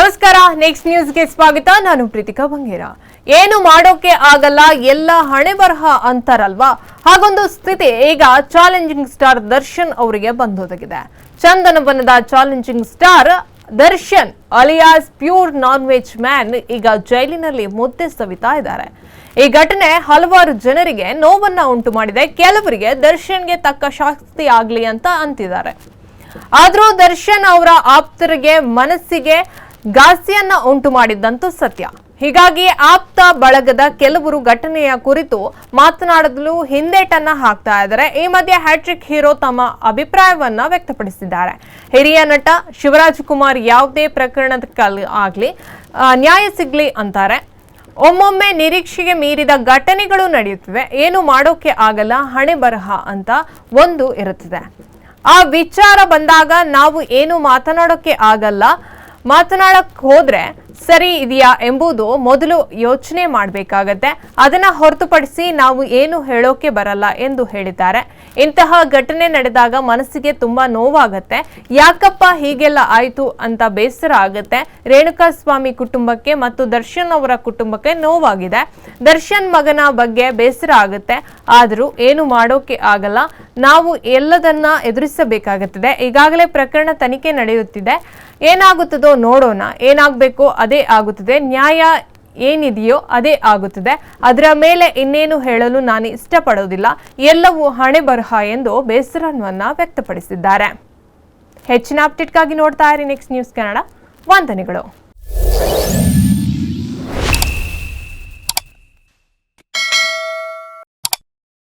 ನಮಸ್ಕಾರ ನೆಕ್ಸ್ಟ್ ನ್ಯೂಸ್ಗೆ ಸ್ವಾಗತ. ನಾನು ಪ್ರೀತಿಕಾ ಬಂಗೇರ. ಏನು ಮಾಡೋಕೆ ಆಗಲ್ಲ, ಎಲ್ಲ ಹಣೆ ಬರಹ ಅಂತಾರಲ್ವಾ? ಹಾಗೊಂದು ಸ್ಥಿತಿ, ಈಗ ಚಾಲೆಂಜಿಂಗ್ ಸ್ಟಾರ್ ದರ್ಶನ್ ಅವರಿಗೆ ಬಂದೊದಗಿದೆ. ಚಂದನವನದ challenging star Darshan, alias pure non veg man ಈಗ ಜೈಲಿನಲ್ಲಿ ಮುದ್ದೆ ಸವಿತಾ ಇದ್ದಾರೆ. ಈ ಘಟನೆ ಹಲವಾರು ಜನರಿಗೆ ನೋವನ್ನ ಉಂಟು ಮಾಡಿದೆ. ಕೆಲವರಿಗೆ ದರ್ಶನ್ಗೆ ತಕ್ಕ ಶಾಸ್ತಿ ಆಗ್ಲಿ ಅಂತ ಅಂತಿದ್ದಾರೆ. ಆದ್ರೂ ದರ್ಶನ್ ಅವರ ಆಪ್ತರಿಗೆ, ಮನಸ್ಸಿಗೆ ಘಾಸಿಯನ್ನ ಉಂಟು ಮಾಡಿದ್ದಂತೂ ಸತ್ಯ. ಹೀಗಾಗಿ ಆಪ್ತ ಬಳಗದ ಕೆಲವರು ಘಟನೆಯ ಕುರಿತು ಮಾತನಾಡಲು ಹಿಂದೇಟನ್ನ ಹಾಕ್ತಾ ಇದ್ದಾರೆ. ಈ ಮಧ್ಯೆ ಹ್ಯಾಟ್ರಿಕ್ ಹೀರೋ ತಮ್ಮ ಅಭಿಪ್ರಾಯವನ್ನ ವ್ಯಕ್ತಪಡಿಸಿದ್ದಾರೆ. ಹಿರಿಯ ನಟ ಶಿವರಾಜ್ ಕುಮಾರ್ ಯಾವುದೇ ಪ್ರಕರಣದ ಆಗ್ಲಿ ನ್ಯಾಯ ಸಿಗ್ಲಿ ಅಂತಾರೆ. ಒಮ್ಮೊಮ್ಮೆ ನಿರೀಕ್ಷೆಗೆ ಮೀರಿದ ಘಟನೆಗಳು ನಡೆಯುತ್ತಿವೆ. ಏನು ಮಾಡೋಕೆ ಆಗಲ್ಲ, ಹಣೆ ಬರಹ ಅಂತ ಒಂದು ಇರುತ್ತದೆ. ಆ ವಿಚಾರ ಬಂದಾಗ ನಾವು ಏನು ಮಾತನಾಡೋಕೆ ಆಗಲ್ಲ ಮಾತನಾಡಕ್ ಹೋದ್ರೆ ಸರಿ ಇದೆಯಾ ಎಂಬುದು ಮೊದಲು ಯೋಚನೆ ಮಾಡಬೇಕಾಗತ್ತೆ. ಅದನ್ನ ಹೊರತುಪಡಿಸಿ ನಾವು ಏನು ಹೇಳೋಕೆ ಬರಲ್ಲ ಎಂದು ಹೇಳಿದ್ದಾರೆ. ಇಂತಹ ಘಟನೆ ನಡೆದಾಗ ಮನಸ್ಸಿಗೆ ತುಂಬಾ ನೋವಾಗತ್ತೆ. ಯಾಕಪ್ಪ ಹೀಗೆಲ್ಲ ಆಯ್ತು ಅಂತ ಬೇಸರ ಆಗುತ್ತೆ. ರೇಣುಕಾ ಸ್ವಾಮಿ ಕುಟುಂಬಕ್ಕೆ ಮತ್ತು ದರ್ಶನ್ ಅವರ ಕುಟುಂಬಕ್ಕೆ ನೋವಾಗಿದೆ. ದರ್ಶನ್ ಮಗನ ಬಗ್ಗೆ ಬೇಸರ ಆಗುತ್ತೆ. ಆದರೂ ಏನು ಮಾಡೋಕೆ ಆಗಲ್ಲ. ನಾವು ಎಲ್ಲದನ್ನ ಎದುರಿಸಬೇಕಾಗುತ್ತದೆ. ಈಗಾಗಲೇ ಪ್ರಕರಣ ತನಿಖೆ ನಡೆಯುತ್ತಿದೆ. ಏನಾಗುತ್ತದೋ ನೋಡೋಣ. ಏನಾಗಬೇಕು ಅದೇ ಆಗುತ್ತದೆ. ನ್ಯಾಯ ಏನಿದೆಯೋ ಅದೇ ಆಗುತ್ತದೆ. ಅದರ ಮೇಲೆ ಇನ್ನೇನು ಹೇಳಲು ನಾನು ಇಷ್ಟಪಡೋದಿಲ್ಲ ಎಲ್ಲವೂ ಹಣೆ ಬರಹ ಎಂದು ಬೇಸರವನ್ನ ವ್ಯಕ್ತಪಡಿಸಿದ್ದಾರೆ. ಹೆಚ್ಚಿನ ಅಪ್ಡೇಟ್ಗಾಗಿ ನೋಡ್ತಾ ಇರಿ ನೆಕ್ಸ್ಟ್ ನ್ಯೂಸ್ ಕನ್ನಡ ವಂದನೆಗಳು.